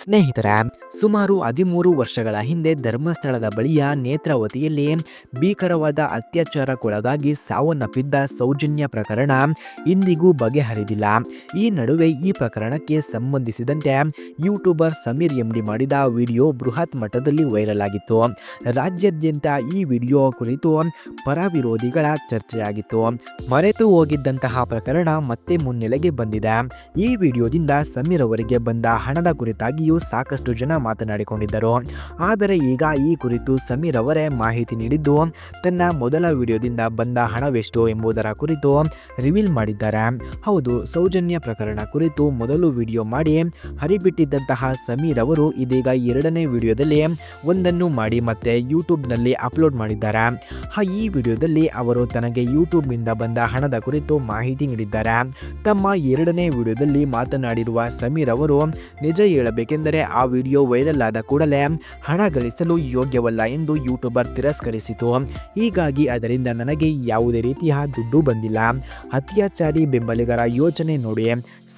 ಸ್ನೇಹಿತರೆ, ಸುಮಾರು ಹದಿಮೂರು ವರ್ಷಗಳ ಹಿಂದೆ ಧರ್ಮಸ್ಥಳದ ಬಳಿಯ ನೇತ್ರಾವತಿಯಲ್ಲಿ ಭೀಕರವಾದ ಅತ್ಯಾಚಾರಕ್ಕೊಳಗಾಗಿ ಸಾವನ್ನಪ್ಪಿದ್ದ ಸೌಜನ್ಯ ಪ್ರಕರಣ ಇಂದಿಗೂ ಬಗೆಹರಿದಿಲ್ಲ. ಈ ನಡುವೆ ಈ ಪ್ರಕರಣಕ್ಕೆ ಸಂಬಂಧಿಸಿದಂತೆ ಯೂಟ್ಯೂಬರ್ ಸಮೀರ್ ಎಂಡಿ ಮಾಡಿದ ವಿಡಿಯೋ ಬೃಹತ್ ಮಟ್ಟದಲ್ಲಿ ವೈರಲ್ ಆಗಿತ್ತು ರಾಜ್ಯಾದ್ಯಂತ ಈ ವಿಡಿಯೋ ಕುರಿತು ಪರ ವಿರೋಧಿಗಳ ಚರ್ಚೆಯಾಗಿತ್ತು. ಮರೆತು ಹೋಗಿದ್ದಂತಹ ಪ್ರಕರಣ ಮತ್ತೆ ಮುನ್ನೆಲೆಗೆ ಬಂದಿದೆ. ಈ ವಿಡಿಯೋದಿಂದ ಸಮೀರ್ ಅವರಿಗೆ ಬಂದ ಹಣದ ಕುರಿತಾಗಿಯೂ ಸಾಕಷ್ಟು ಜನ ಮಾತನಾಡಿಕೊಂಡಿದ್ದರು. ಆದರೆ ಈಗ ಈ ಕುರಿತು ಸಮೀರ್ ಅವರೇ ಮಾಹಿತಿ ನೀಡಿದ್ದು, ತನ್ನ ಮೊದಲ ವಿಡಿಯೋದಿಂದ ಬಂದ ಹಣವೆಷ್ಟು ಎಂಬುದರ ಕುರಿತು ರಿವೀಲ್ ಮಾಡಿದ್ದಾರೆ. ಹೌದು, ಸೌಜನ್ಯ ಪ್ರಕರಣ ಕುರಿತು ಮೊದಲು ವಿಡಿಯೋ ಮಾಡಿ, ಹರಿಬಿಟ್ಟಿದ್ದಂತಹ ಸಮೀರ್ ಅವರು ಇದೀಗ ಎರಡನೇ ವಿಡಿಯೋದಲ್ಲಿ ಒಂದನ್ನು ಮಾಡಿ ಮತ್ತೆ ಯೂಟ್ಯೂಬ್ನಲ್ಲಿ ಅಪ್ಲೋಡ್ ಮಾಡಿದ್ದಾರೆ. ಈ ವಿಡಿಯೋದಲ್ಲಿ ಅವರು ತನಗೆ ಯೂಟ್ಯೂಬ್ನಿಂದ ಬಂದ ಹಣದ ಕುರಿತು ಮಾಹಿತಿ ನೀಡಿದ್ದಾರೆ. ತಮ್ಮ ಎರಡನೇ ವಿಡಿಯೋದಲ್ಲಿ ಮಾತನಾಡಿರುವ ಸಮೀರ್ ಅವರು, ನಿಜ ಹೇಳಬೇಕೆಂದರೆ ಆ ವಿಡಿಯೋ ವೈರಲ್ ಆದ ಕೂಡಲೇ ಹಣ ಗಳಿಸಲು ಯೋಗ್ಯವಲ್ಲ ಎಂದು ಯೂಟ್ಯೂಬರ್ ತಿರಸ್ಕರಿಸಿತು. ಹೀಗಾಗಿ ಅದರಿಂದ ನನಗೆ ಯಾವುದೇ ರೀತಿಯ ದುಡ್ಡು ಬಂದಿಲ್ಲ. ಅತ್ಯಾಚಾರಿ ಬೆಂಬಲಿಗರ ಯೋಚನೆ ನೋಡಿ,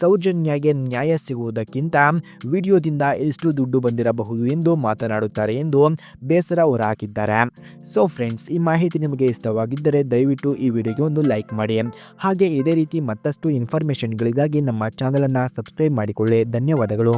ಸೌಜನ್ಯಗೆ ನ್ಯಾಯ ಸಿಗುವುದಕ್ಕಿಂತ ವಿಡಿಯೋದಿಂದ ಎಷ್ಟು ದುಡ್ಡು ಬಂದಿರಬಹುದು ಎಂದು ಮಾತನಾಡುತ್ತಾರೆ ಎಂದು ಬೇಸರ ಹೊರಹಾಕಿದ್ದಾರೆ. ಸೊ ಫ್ರೆಂಡ್ಸ್ ಈ ಮಾಹಿತಿ ನಿಮಗೆ ಇಷ್ಟವಾಗಿದ್ದರೆ ದಯವಿಟ್ಟು ಈ ವಿಡಿಯೋಗೆ ಒಂದು ಲೈಕ್ ಮಾಡಿ. ಹಾಗೆ ಇದೇ ರೀತಿ ಮತ್ತಷ್ಟು ಇನ್ಫಾರ್ಮೇಷನ್ಗಳಿಗಾಗಿ ನಮ್ಮ ಚಾನಲನ್ನು ಸಬ್ಸ್ಕ್ರೈಬ್ ಮಾಡಿಕೊಳ್ಳಿ. ಧನ್ಯವಾದಗಳು.